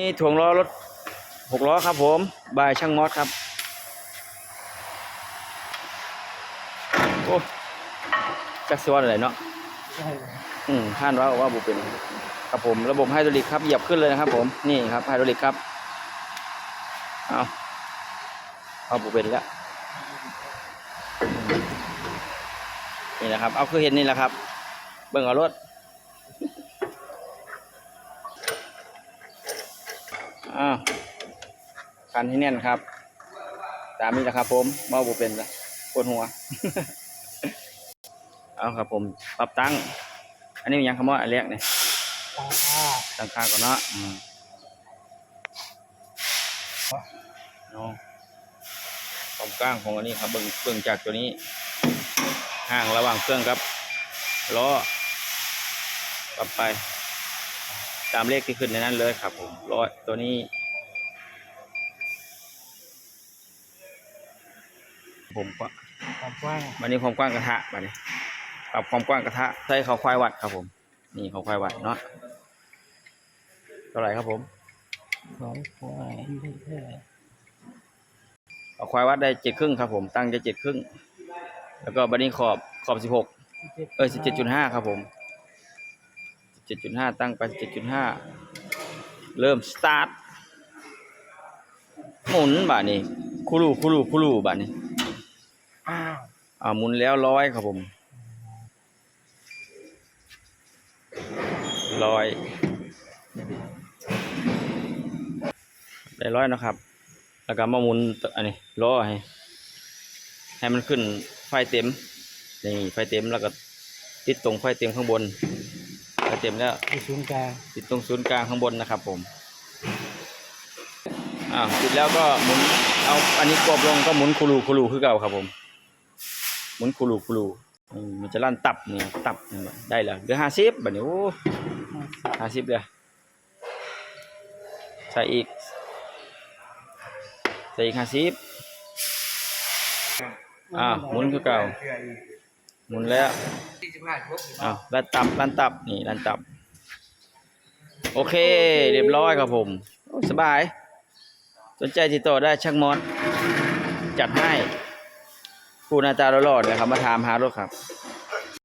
นี่ถ่วงล้อรถหกล้อครับผมบายช่างมอสครับโอ้จักสวัสอะไรเนาะใช่อืมท่านว่าว่าบุเป็นครับผมระบบไฮดรอลิกครับเหยียบขึ้นเลยนะครับ ผมนี่ครับไฮดรอลิกครับเอาเอาบุเป็นแล้วนี่นะครับ เอาคือเห็นนี่แหละครับ เบิ่งเอารถ อ้าวคันให้แน่นครับ ตามนี้แหละครับผมเมาบุเป็นละปวดหัว เอาครับผมปรับตั้ง อันนี้มันยังคำว่าอันแรกเนี่ยตาอ้าตั้งค่าก่อนเนาะอืมเนาะความกว้างของอันนี้ครับเบิ่งเบิ่งจากตัวนี้ ห่างระหว่างเครื่องครับล้อปรับไป ตามเลขที่ขึ้นในนั้นเลยครับผมล้อตัวนี้ ผมก็ความกว้างวันนี้ความกว้างกระทะมาเนี่ยปรับความกว้างกระทะใช้เขาควายวัดครับผม นี่เขาควายวัดเนาะเท่าไหร่ครับผมสองควายไม่ใช่เอาควายวัดได้เจ็ดครึ่งครับผมตั้งจะเจ็ดครึ่งแล้วก็บันนี้ขอบขอบสิบหกเออสิบเจ็ดจุดห้าครับผม เจ็ดจุดห้าตั้งไปเจ็ดจุดห้าเริ่มสตาร์ทหมุนบ่านี้คูรูคูรูคูรูบ่านี้อ้าวอ่าหมุนแล้วร้อยครับผมร้อยได้ร้อยนะครับ แล้วก็มาหมุนตัวอันนี้ล้อให้ให้มันขึ้นไฟเต็มนี่ไฟเต็มแล้วก็ติดตรงไฟเต็มข้างบนไฟ เต็มแล้วที่ศูนย์กลางติดตรงศูนย์กลางข้างบนนะครับผมอ่าติดแล้วก็หมุนเอาอันนี้กรอบลงก็หมุนคูรูคูรูคือเก่าครับผม หมุนคูรูคูรูอืมมันจะลั่นตับเนี่ยตับนี่ได้แล้วเหลือห้าสิบแบบนี้โอ้ห้าสิบเลยใส่อีกใส่อีกห้าสิบอ่าหมุนคือเก่า หมุนแล้วอ้าวลันตับลันตับนี่ลันตับ โอเค เรียบร้อยครับผมโอ้สบาย สนใจติดต่อได้ช่างมอสจัดให้ผู้หน้าตาหล่อๆเนะครับ มาถามหารถครับ